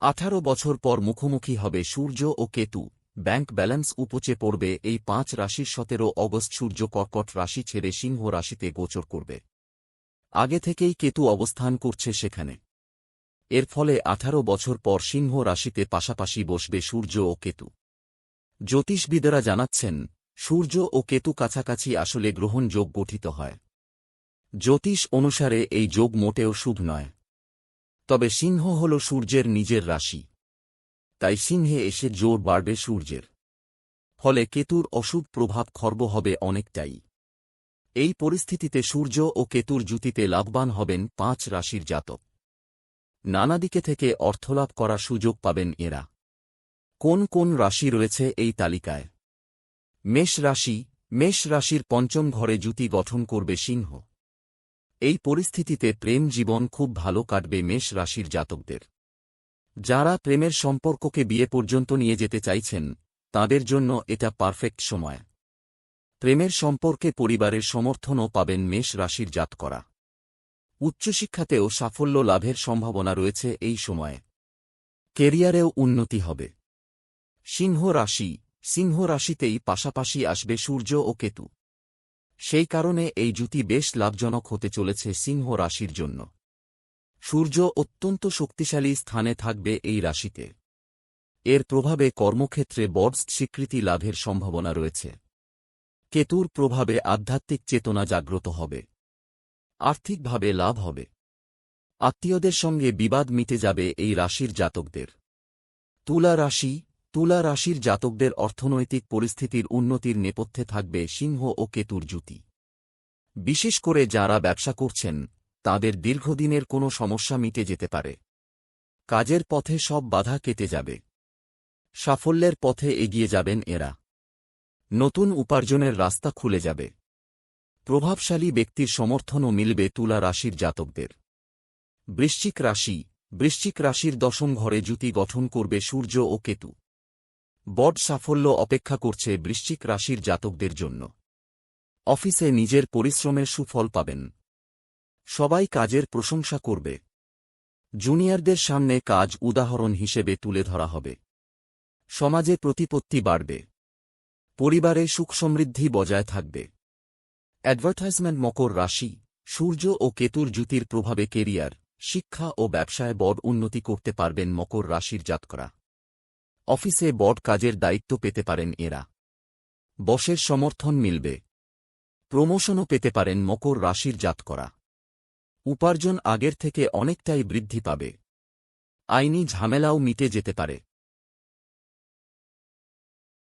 আঠারো বছর পর মুখোমুখি হবে সূর্য ও কেতু। ব্যাংক ব্যালেন্স উপচে পড়বে এই পাঁচ রাশির সতেরো অগস্ট সূর্য কর্কট রাশি ছেড়ে সিংহ রাশিতে গোচর করবে। আগে থেকেই কেতু অবস্থান করছে সেখানে। এর ফলে আঠারো বছর পর সিংহ রাশিতে পাশাপাশি বসবে সূর্য ও কেতু। জ্যোতিষবিদেরা জানাচ্ছেন, সূর্য ও কেতু কাছাকাছি আসলে গ্রহণ যোগ গঠিত হয়। জ্যোতিষ অনুসারে এই যোগ মোটেও শুভ নয়। তবে সিংহ হল সূর্যের নিজের রাশি। তাই সিংহে এসে জোর বাড়বে সূর্যের। ফলে কেতুর অশুভ প্রভাব খর্ব হবে অনেকটাই। এই পরিস্থিতিতে সূর্য ও কেতুর জুতিতে লাভবান হবেন পাঁচ রাশির জাতক। নানা দিকে থেকে অর্থলাভ করার সুযোগ পাবেন এরা। কোন কোন রাশি রয়েছে এই তালিকায়? মেষ রাশি, মেষ রাশির পঞ্চম ঘরে জুতি গঠন করবে সিংহ। এই পরিস্থিতিতে প্রেম জীবন খুব ভালো কাটবে মেষ রাশির জাতকদের। যারা প্রেমের সম্পর্ককে বিয়ে পর্যন্ত নিয়ে যেতে চাইছেন, তাদের জন্য এটা পারফেক্ট সময়। প্রেমের সম্পর্কে পরিবারের সমর্থনও পাবেন মেষ রাশির জাত করা উচ্চশিক্ষাতেও সাফল্য লাভের সম্ভাবনা রয়েছে এই সময়ে। কেরিয়ারেও উন্নতি হবে। সিংহ রাশি। সিংহ রাশিতেই পাশাপাশি আসবে সূর্য ও কেতু। সেই কারণে এই জুতি বেশ লাভজনক হতে চলেছে সিংহ রাশির জন্য। সূর্য অত্যন্ত শক্তিশালী স্থানে থাকবে এই রাশিতে। এর প্রভাবে কর্মক্ষেত্রে বডস স্বীকৃতি লাভের সম্ভাবনা রয়েছে। কেতুর প্রভাবে আধ্যাত্মিক চেতনা জাগ্রত হবে। আর্থিকভাবে লাভ হবে। আত্মীয়দের সঙ্গে বিবাদ মিটে যাবে এই রাশির জাতকদের। তুলা রাশি তুলা রাশির জাতকদের অর্থনৈতিক পরিস্থিতির উন্নতির নেপথ্যে থাকবে সিংহ ও কেতুর জুতি। বিশেষ করে যারা ব্যবসা করছেন, তাদের দীর্ঘদিনের কোনো সমস্যা মিটে যেতে পারে। কাজের পথে সব বাধা কেটে যাবে। সাফল্যের পথে এগিয়ে যাবেন এরা। নতুন উপার্জনের রাস্তা খুলে যাবে। প্রভাবশালী ব্যক্তির সমর্থনও মিলবে তুলা রাশির জাতকদের। বৃশ্চিক রাশি, বৃশ্চিক রাশির দশম ঘরে জুতি গঠন করবে সূর্য ও কেতু। বড সাফল্য অপেক্ষা করছে বৃশ্চিক রাশির জাতকদের জন্য। অফিসে নিজের পরিশ্রমের সুফল পাবেন। সবাই কাজের প্রশংসা করবে। জুনিয়রদের সামনে কাজ উদাহরণ হিসেবে তুলে ধরা হবে। সমাজে প্রতিপত্তি বাড়বে। পরিবারে সুখ সমৃদ্ধি বজায় থাকবে। অ্যাডভার্টাইজমেন্ট মকর রাশি, সূর্য ও কেতুর জুতির প্রভাবে কেরিয়ার, শিক্ষা ও ব্যবসায় বড় উন্নতি করতে পারবেন মকর রাশির জাতকরা। অফিসে বড় কাজের দায়িত্ব পেতে পারেন এরা। বসের সমর্থন মিলবে। প্রমোশনও পেতে পারেন মকর রাশির জাত করা উপার্জন আগের থেকে অনেকটাই বৃদ্ধি পাবে। আইনি ঝামেলাও মিটে যেতে পারে।